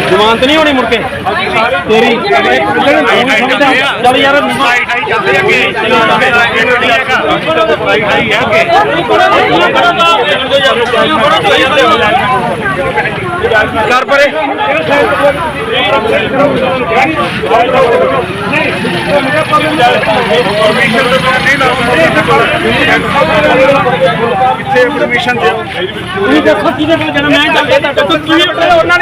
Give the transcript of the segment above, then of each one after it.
ਜ਼ਮਾਨਤ ਨਹੀਂ ਹੋਣੀ ਮੁੜ ਕੇ? ਤੇਰੀ ਚੱਲ ਯਾਰ ਕਰ ਪਰੇ। ਕਿੱਥੇ ਪਰਮਿਸ਼ਨ ਦੇ ਤੁਸੀਂ ਦੱਸੋ ਕਿਹਦੇ ਕੋਲ ਜਾਣਾ। ਮੈਂ ਚੱਲ ਗਿਆ ਤਾਂ ਤੁਸੀਂ ਉਹਨਾਂ ਨੇ ਵੀ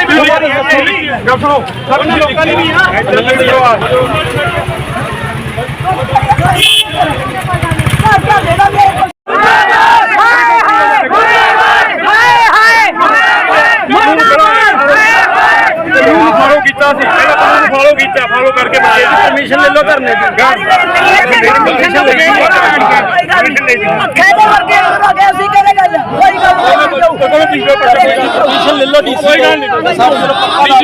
ਗੱਲ ਸੁਣੋ ਸਭ ਲੋਕਾਂ ਨੇ ਵੀ ਨਾ। ਫੋਲੋ ਕੀਤਾ ਸੀ ਪਹਿਲਾਂ ਕਾਨੂੰਨ ਫੋਲੋ ਕੀਤਾ ਫੋਲੋ ਕਰਕੇ ਬੱਚੇ ਪਰਮਿਸ਼ਨ ਲੈ ਲਓ। ਧਰਨੇ ਦੀ ਪਰਮਿਸ਼ਨ ਲੈ ਗਈ ਪਰਮਿਸ਼ਨ ਲੈ ਗਈ ਪਰਮਿਸ਼ਨ ਲੈ ਲਓ ਡੀਸੀ ਕੋਈ ਗੱਲ ਨਹੀਂ।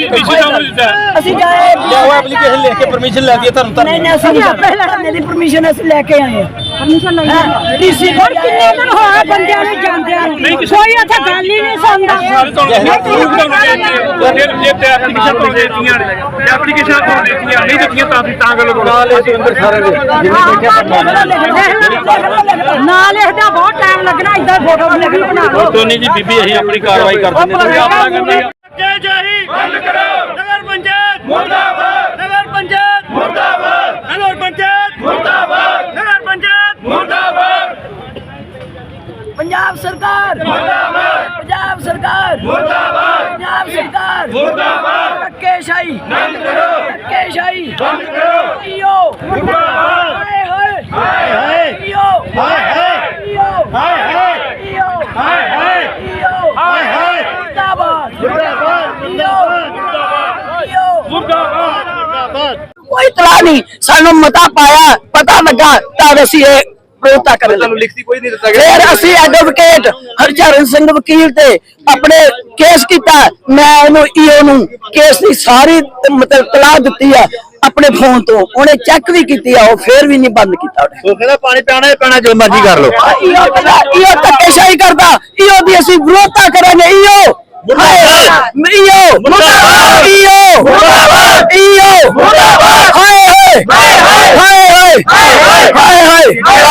ਡੀਸੀ ਸਾਹਿਬ ਨੂੰ ਦਿੱਤਾ। ਅਸੀਂ ਜਾਏ। ਲਿਆਓ ਐਪਲੀਕੇਸ਼ਨ ਲਿਖ ਕੇ ਪਰਮਿਸ਼ਨ ਲੈ ਦਈਏ ਤੁਹਾਨੂੰ ਨਹੀਂ ਧਰਨੇ ਨਹੀਂ ਅਸੀਂ ਨਹੀਂ। ਪਹਿਲਾਂ ਮੇਰੀ ਪਰਮਿਸ਼ਨ ਅਸੀਂ ਲੈ ਕੇ ਆਏ ਹਾਂ। ਪਰਮਿਸ਼ਨ ਲਈ ਡੀਸੀ ਹੋਰ ਕਿੰਨੇ ਦਿਨ ਹੋਇਆ ਬੰਦਿਆਂ ਨੂੰ ਜਾਂਦਿਆਂ ਨੂੰ ਕੋਈ ਉੱਥੇ ਗੱਲ ਹੀ ਨਹੀਂ ਸੁਣਦਾ ਸਾਰੇ ਤੁਹਾਨੂੰ ਪ੍ਰੂਫ ਤੁਹਾਨੂੰ ਦਿੱਤੇ ਜੇ ਤੇ ਐਪਲੀਕੇਸ਼ਨ ਤੋਂ ਦੇਤੀਆਂ ਨੇ ਐਪਲੀਕੇਸ਼ਨ ਤੋਂ ਦੇਤੀਆਂ ਨਹੀਂ ਦਿੱਤੀਆਂ ਤਾਂ ਅਸੀਂ ਤਾਂ ਗੱਲ ਕਰੋ ਨਾਲ ਇਹ ਅੰਦਰ ਸਾਰੇ ਦੇ ਨਾ ਲਿਖਦਾ ਬਹੁਤ ਟਾਈਮ ਲੱਗਣਾ ਇਦਾਂ ਫੋਟੋ ਨਹੀਂ ਬਣਾ ਲਓ ਟੋਨੀ ਜੀ ਬੀਬੀ ਅਸੀਂ ਆਪਣੀ ਕਾਰਵਾਈ ਕਰ ਦਿੰਦੇ ਤੁਸੀਂ ਆਪਣਾ ਕਰਦੇ ਆ ਜੈ ਜੈ ਹੀ ਬੰਦ ਕਰੋ ਨਗਰ ਪੰਚਾਇਤ ਮੁਰਦਾਬਾਦ ਨਗਰ ਪੰਚਾਇਤ ਮੁਰਦਾਬਾਦ ਨਗਰ ਪੰਚਾਇਤ ਮੁਰਦਾਬਾਦ ਨਗਰ ਪੰਚਾਇਤ ਮੁਰਦਾਬਾਦ ਪੰਜਾਬ ਸਰਕਾਰ ਮੁਰਦਾਬਾਦ ਪੰਜਾਬ ਸਰਕਾਰ ਮੁਰਦਾਬਾਦ ਪੰਜਾਬ ਸਰਕਾਰ ਮੁਰਦਾਬਾਦ ਧੱਕੇਸ਼ਾਹੀ ਬੰਦ ਕਰੋ ਧੱਕੇਸ਼ਾਹੀ ਬੰਦ ਕਰੋ ਈਓ ਮੁਰਦਾਬਾਦ ਹਾਏ ਹਾਏ ਹਾਏ ਹਾਏ ਈਓ ਹਾਏ ਹਾਏ ਈਓ ਹਾਏ ਹਾਏ ਈਓ ਹਾਏ ਹਾਏ ਈਓ ਹਾਏ ਹਾਏ ਮੁਰਦਾਬਾਦ ਮੁਰਦਾਬਾਦ ਈਓ ਮੁਰਦਾਬਾਦ ਈਓ ਮੁਰਦਾਬਾਦ ਕੋਈ ਤਲਾ ਨਹੀਂ ਸਾਨੂੰ ਮਤਾ ਪਾਇਆ ਪਤਾ ਲੱਗਾ ਤਾਂ ਅਸੀਂ ਇਹ ਵਿਰੋਧਤਾ ਕਰਨ ਲੱਗੇ। ਲਿਖਤੀ ਕੋਈ ਨਹੀਂ ਦਿੱਤਾ ਫਿਰ ਅਸੀਂ ਐਡਵੋਕੇਟ ਹਰਚਰਨ ਸਿੰਘ ਵਕੀਲ ਤੇ ਆਪਣੇ ਕੇਸ ਕੀਤਾ। ਮੈਂ ਉਹਨੂੰ ਈਓ ਨੂੰ ਕੇਸ ਦੀ ਸਾਰੀ ਮਤਲਬ ਤਲਾਹ ਦਿੱਤੀ ਆ ਆਪਣੇ ਫੋਨ ਤੋਂ। ਉਹਨੇ ਚੈੱਕ ਵੀ ਕੀਤੀ ਆ ਉਹ ਫਿਰ ਵੀ ਨਹੀਂ ਬੰਦ ਕੀਤਾ ਉਹਨੇ। ਉਹ ਕਹਿੰਦਾ ਪਾਣੀ ਪੈਣਾ ਹੀ ਪੈਣਾ ਜੋ ਮਰਜ਼ੀ ਕਰ ਲਓ। ਈਓ ਕਹਿੰਦਾ ਈਓ ਧੱਕੇਸ਼ਾਹੀ ਕਰਦਾ। ਈਓ ਦੀ ਅਸੀਂ ਵਿਰੋਧਤਾ ਕਰਾਂਗੇ ਈਓ। ਮੁਰਦਾਬਾਦ। ਈਓ। ਮੁਰਦਾਬਾਦ। ਈਓ। ਮੁਰਦਾਬਾਦ। ਈਓ। ਮੁਰਦਾਬਾਦ। ਹਾਏ। ਹਾਏ ਹਾਏ। ਹਾਏ ਹਾਏ। ਹਾਏ ਹਾਏ।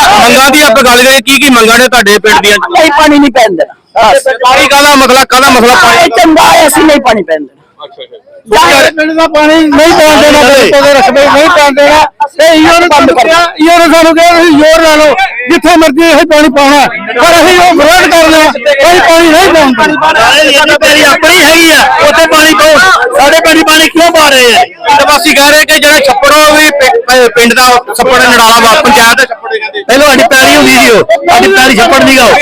ਮੰਗਾਂ ਦੀ ਆਪਾਂ ਗੱਲ ਕਰੀਏ ਕੀ ਕੀ ਮੰਗਾਂ ਨੇ ਤੁਹਾਡੇ ਪਿੰਡ ਦੀਆਂ? ਨਹੀਂ ਪਾਣੀ ਨਹੀਂ ਪੈਣ ਦੇਣਾ ਬਸ ਪਾਣੀ ਕਾਹਦਾ ਮਸਲਾ ਕਾਹਦਾ ਮਸਲਾ ਇਹ ਪਾਣੀ? ਚੰਗਾ ਹੈ ਅਸੀਂ ਨਹੀਂ ਪਾਣੀ ਪੈਣ ਦੇਣਾ ਯਾਰ ਪਿੰਡ ਦਾ ਪਾਣੀ ਨਹੀਂ ਪੈਣ ਦੇਣਾ ਬਿਲਕੁਲ ਰਕਬੇ ਨਹੀਂ ਪੈਣ ਦੇਣਾ ਇਹ ਈਓ ਨੇ ਬੰਦ ਕਰ ਈਓ ਨੇ ਸਾਨੂੰ ਕਿਹਾ ਤੁਸੀਂ ਜ਼ੋਰ ਲਾ ਲਓ ਜਿੱਥੇ ਮਰਜ਼ੀ ਇਹ ਪਾਣੀ ਪਾਉਣਾ। ਪਰ ਅਸੀਂ ਉਹ ਵਿਰੋਧ ਕਰ ਲਿਆ ਅਸੀਂ ਪਾਣੀ ਨਹੀਂ ਪਾਉਂਦੇ ਤੇਰੀ ਆਪਣੀ ਹੈਗੀ ਆ ਉੱਥੇ ਪਾਣੀ ਪਾਓ। ਸਾਡੇ ਪਿੰਡ ਪਾਣੀ ਕਿਉਂ ਪਾ ਰਹੇ ਆ? ਪਿੰਡ ਵਾਸੀ ਕਹਿ ਰਹੇ ਕਿ ਜਿਹੜੇ ਛੱਪੜੋ ਵੀ ਪਿੰਡ ਦਾ ਛੱਪੜ ਨੜਾਲਾ ਵਾ ਪੰਚਾਇਤ। ਦਾ ਛੱਪੜ ਕਹਿੰਦੇ ਪਹਿਲਾਂ ਸਾਡੀ ਪੈਲੀ ਹੁੰਦੀ ਸੀ ਉਹ ਸਾਡੀ ਪੈਲੀ ਛੱਪੜ ਨਹੀਂ ਗਾਓ ਆਓ।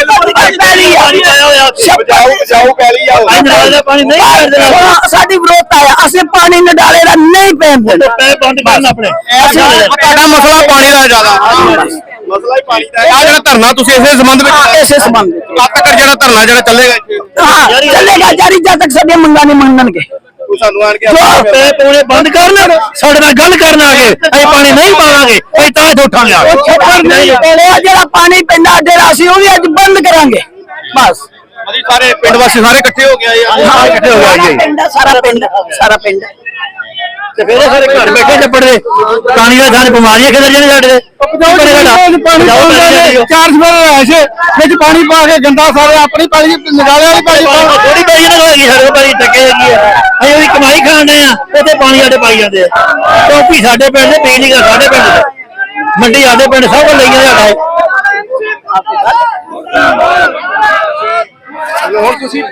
ਦਾ ਪਾਣੀ ਨਹੀਂ ਪੈਣ ਦੇਣਾ ਸਾਡੀ ਵਿਰੋਧਤਾ ਹੈ ਅਸੀਂ ਪਾਣੀ ਨਡਾਲੇ ਦਾ ਨਹੀਂ ਪੈਣ ਦੇਣਾ ਪੈਸੇ ਬੰਦ ਕਰਨ ਆਪਣੇ। ਤੁਹਾਡਾ ਮਸਲਾ ਪਾਣੀ ਦਾ ਜ਼ਿਆਦਾ। ਮਸਲਾ ਹੀ ਪਾਣੀ ਦਾ ਆ ਜਿਹੜਾ ਧਰਨਾ ਤੁਸੀਂ ਇਸੇ ਸੰਬੰਧ ਵਿੱਚ ਇਸੇ ਸੰਬੰਧ ਵਿੱਚ। ਕਦ ਤੱਕ ਜਿਹੜਾ ਧਰਨਾ ਜਿਹੜਾ ਚੱਲੇਗਾ ਹਾਂ ਚੱਲੇਗਾ ਜਾਰੀ ਜਦ ਤੱਕ ਸਾਡੀਆਂ ਮੰਗਾਂ ਨਹੀਂ ਮੰਨਣਗੇ। ਸਾਨੂੰ ਆਣ ਕੇ ਪੈਸੇ ਪੂਰੇ ਬੰਦ ਕਰਨ। ਸਾਡੇ ਨਾਲ ਗੱਲ ਕਰਨ ਆ ਕੇ ਅਸੀਂ ਪਾਣੀ ਨਹੀਂ ਪਾਵਾਂਗੇ। ਅਸੀਂ ਤਾਂ ਨਹੀਂ ਪੈਣਾ ਜਿਹੜਾ ਪਾਣੀ ਪੈਂਦਾ ਡੇਰਾ ਅਸੀਂ ਉਹ ਵੀ ਅੱਜ ਬੰਦ ਕਰਾਂਗੇ। ਬਸ। ਸਾਰੇ ਪਿੰਡ ਵਾਸੀ ਸਾਰੇ ਇਕੱਠੇ ਹੋ ਗਏ ਆ ਸਾਰੇ ਇਕੱਠੇ ਹੋ ਗਏ ਪਿੰਡ ਸਾਰਾ ਪਿੰਡ। ਸਾਰਾ ਪਿੰਡ। ਤੇ ਫਿਰ ਇਹ ਸਾਰੇ ਘਰ ਬੈਠੇ ਚੱਪੜ ਦੇ। ਪਾਣੀ ਦਾ ਜਾਨ ਬਿਮਾਰੀਆਂ ਕਿਧਰ ਜਾਣੇ ਸਾਡੇ ਦੇ ਪਾਣੀ ਚਾਰ ਸਵੇਰ ਐਸੇ ਵਿੱਚ ਪਾਣੀ ਪਾ ਕੇ ਗੰਦਾ ਸਾਰੇ ਆਪਣੀ ਪਾਣੀ ਨਿਕਾਲੇ ਵਾਲੀ ਪਾਣੀ ਥੋੜੀ ਪਾਈ ਨਾ ਹੋਏਗੀ ਸਾਡੇ ਪਾਣੀ ਟੱਕੇ ਹੈਗੀ ਆ। ਅਸੀਂ ਉਹਦੀ ਕਮਾਈ ਖਾਣੇ ਆ ਉੱਥੇ ਪਾਣੀ ਸਾਡੇ ਪਾਈ ਜਾਂਦੇ ਆ। ਟੋਪੀ ਸਾਡੇ ਪਿੰਡ ਦੇ ਪੀ ਨਹੀਂ ਸਾਡੇ ਪਿੰਡ ਦੇ। ਮੰਡੀ ਸਾਡੇ ਪਿੰਡ ਸਭ ਕੋਲ ਲਈਆਂ ਸਾਡਾ ਇਹ। ਹੁਣ ਤੁਸੀਂ?